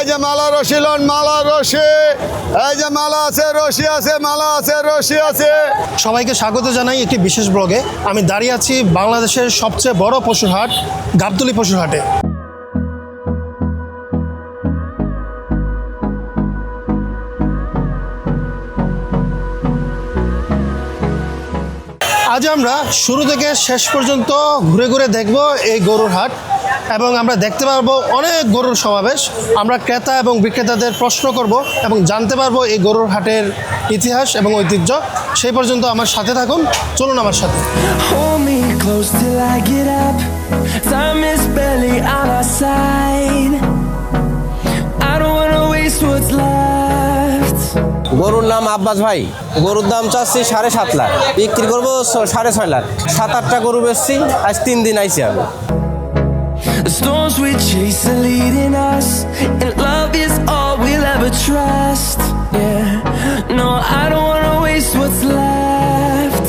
এই যে মালা রশি, লন, মালা রশি। এই যে মালা আছে, রশি আছে, মালা আছে, রশি আছে। সবাইকে স্বাগত জানাই একটি বিশেষ ব্লগে। আমি দাঁড়িয়ে আছি বাংলাদেশের সবচেয়ে বড় পশুর হাট, গাবতলি পশুর হাটে। আজ আমরা শুরু থেকে শেষ পর্যন্ত ঘুরে ঘুরে দেখব এই গরুর হাট এবং আমরা দেখতে পারব অনেক গরুর সমাবেশ। আমরা ক্রেতা এবং বিক্রেতাদের প্রশ্ন করব এবং জানতে পারব এই গরুর হাটের ইতিহাস এবং ঐতিহ্য। সেই পর্যন্ত আমার সাথে থাকুন, চলুন আমার সাথে। What's left. গরুর নাম আব্বাস ভাই। গরুর দাম চাচ্ছি সাড়ে সাত লাখ। বিক্রি করব সাড়ে ছয় লাখ। সাত আটটা গরু বেচছি আজ তিন দিন আইছি আমি। The storms we chase are leading us, and love is all we'll ever trust. Yeah, no, I don't wanna waste what's left.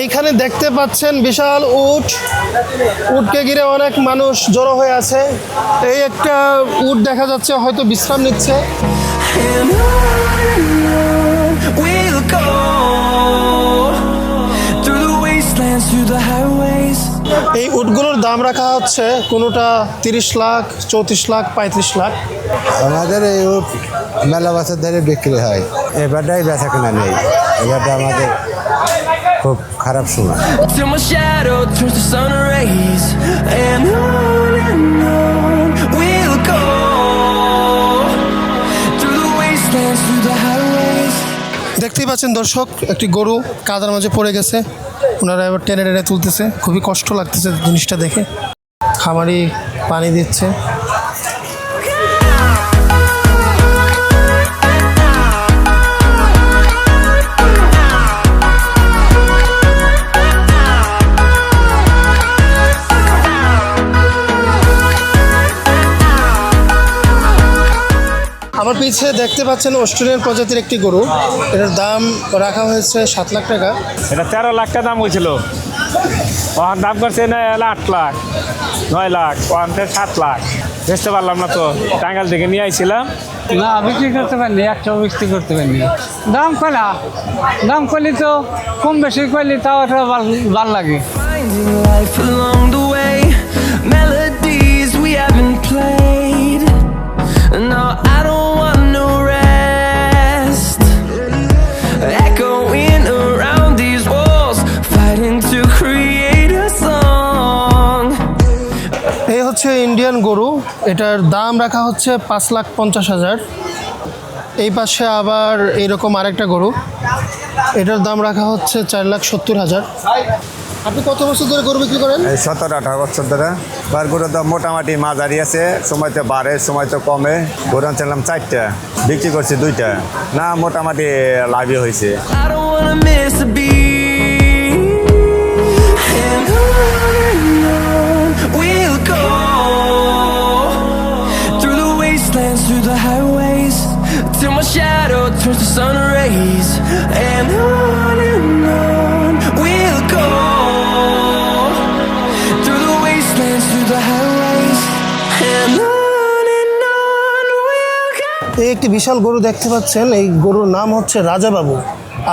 এইখানে দেখতে পাচ্ছেন বিশাল উট। উটকে ঘিরে অনেক মানুষ জড়ো হয়ে আছে। এই একটা উট দেখা যাচ্ছে হয়তো বিশ্রাম নিচ্ছে। এই উটগুলোর দাম রাখা হচ্ছে কোনোটা তিরিশ লাখ চৌত্রিশ লাখ পঁয়ত্রিশ লাখ? আমাদের এই উট মেলা বাসার ধারে বিক্রি হয়। এবারটাই ব্যথা কেনা নেই। এবারটা আমাদের খুব খারাপ সময়। We'll go দেখতেই পাচ্ছেন দর্শক, একটি গরু কাদার মাঝে পড়ে গেছে। ওনারা এবার টেনে টেনে তুলতেছে। খুবই কষ্ট লাগতেছে জিনিসটা দেখে। খামারি পানি দিচ্ছে। আমার পিছে দেখতে পাচ্ছেন অস্ট্রেলিয়ান প্রজাতির একটি গরু। এটার দাম রাখা হয়েছে সাত লাখ টাকা। এটা তেরো লাখ টাকা দাম হয়েছিল। ওখান দাম করছে না আট লাখ নয় লাখ ওখান থেকে সাত লাখ। বেচতে পারলাম না তো টাঙ্গাল থেকে নিয়ে আইছিলাম। না বিক্রি করতে পারিনি একটাও বিক্রি করতে পারিনি। দাম কলা দাম করলে তো কম বেশি করলে তাও একটা ভালো লাগে। এটার দাম রাখা হচ্ছে পাঁচ লাখ পঞ্চাশ হাজার। এই পাশে আবার এইরকম আরেকটা গরু। এটার দাম রাখা হচ্ছে চার লাখ সত্তর হাজার। আপনি কত বছর ধরে গরু বিক্রি করেন? সতেরো আঠারো বছর ধরে। বার গরু তো মোটামুটি মাঝারি আছে সময় তো বাড়ে সময় তো কমে। গরু আনছিলাম চারটা বিক্রি করছি দুইটা। না মোটামুটি লাভই হয়েছে। Shadow turns to sun rays And on and on we'll go Through the wastelands, through the highways And on and on we'll go এই একটি বিশাল গরু দেখতে পাচ্ছেন এই গরুর নাম হচ্ছে রাজাবাবু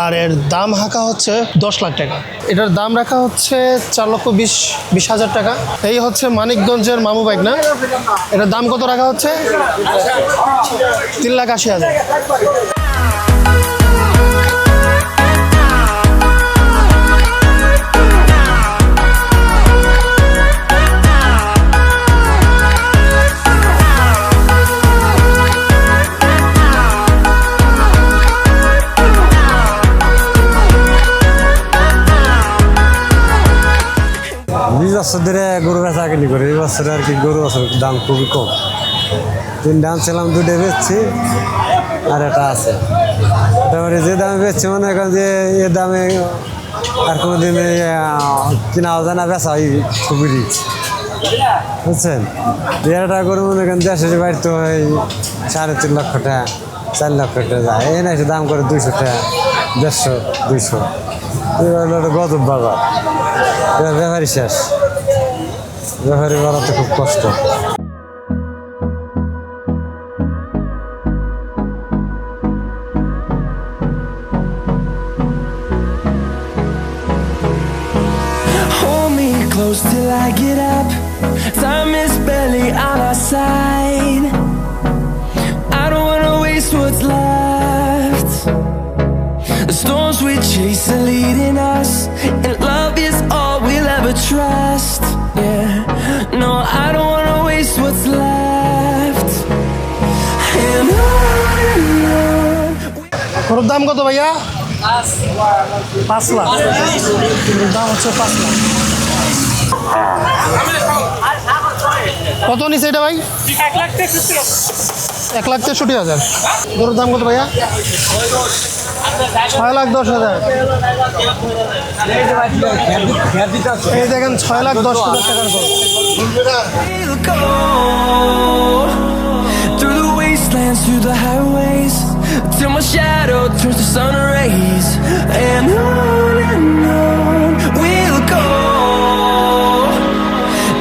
আর এর দাম হাঁকা হচ্ছে দশ লাখ টাকা। এটার দাম রাখা হচ্ছে চার লক্ষ বিশ বিশ হাজার টাকা। এই হচ্ছে মানিকগঞ্জের মামু বাইক, না? এটার দাম কত রাখা হচ্ছে? তিন লাখ আশি হাজার। বছর ধরে গরু বেচা কিনি করি। এই বছরে আর কি গরু বছর দাম খুবই কম। তিন তিনটা আনছিলাম দুটো বেচছি, আর এটা আছে। তারপরে যে দামে বেচছি, মনে করেন যে এ দামে আর কোনো দিন কিনা যায় না বেচা খুবই রিচ বুঝছেন? দেড়টা গরু মনে করেন দেশের বাড়ি তো এই সাড়ে তিন লক্ষ টাকা, চার লক্ষ টাকা যায়। এই না দাম করে দুইশো টাকা, দেড়শো, দুইশো। এবার গজব বাজার। এবার ব্যাপারই শেষ। রেফারি বাড়াতে খুব কষ্ট close till I get up. Time is barely on our side. I don't wanna waste what's left. The storms we chase are leading us গরুর দাম কত ভাইয়া? পাঁচ লাখ। দাম হচ্ছে পাঁচ লাখ। কত নিছে এটা ভাই? এক লাখ তেষট্টি হাজার। গরুর দাম কত ভাইয়া? ছয় লাখ দশ হাজার। এই দেখেন ছয় লাখ দশ হাজার টাকার গরু। Through the wastelands, through the highways, till my shadow turns to sun rays, and on and on we'll go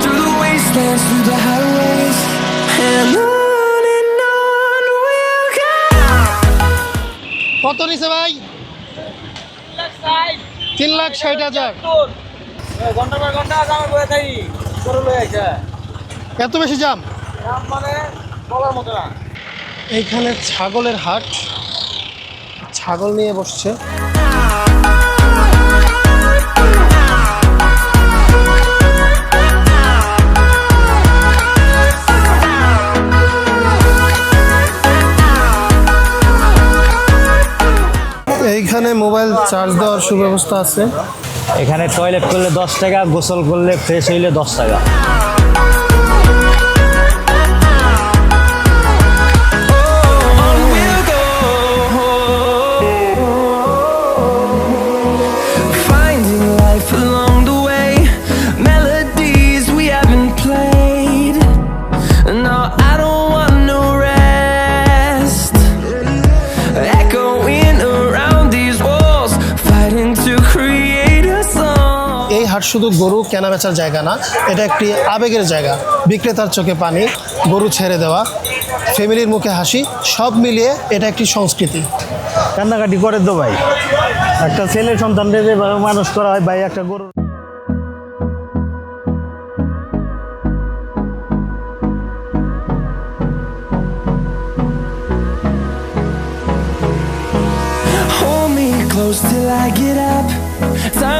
through the wastelands, through the highways, and on and on we'll go. কত নিছে ভাই তিন লাখ ষাট হাজার এত বেশি জাম এইখানে ছাগলের হাট। ছাগল নিয়ে বসছে। এইখানে মোবাইল চার্জ দেওয়ার সুব্যবস্থা আছে। এখানে টয়লেট করলে দশ টাকা, গোসল করলে ফ্রেশ হইলে দশ টাকা। হাট শুধু গরু কেনা বেচার জায়গা না এটা একটি আবেগের জায়গা। বিক্রেতার চোখে পানি গরু ছেড়ে দেওয়া ফ্যামিলির মুখে হাসি সব মিলিয়ে এটা একটি সংস্কৃতি। কান্নাকাটি করে তো ভাই। একটা ছেলে সন্তানদের যেভাবে মানুষ করা হয় ভাই একটা গরু close till I get up. Time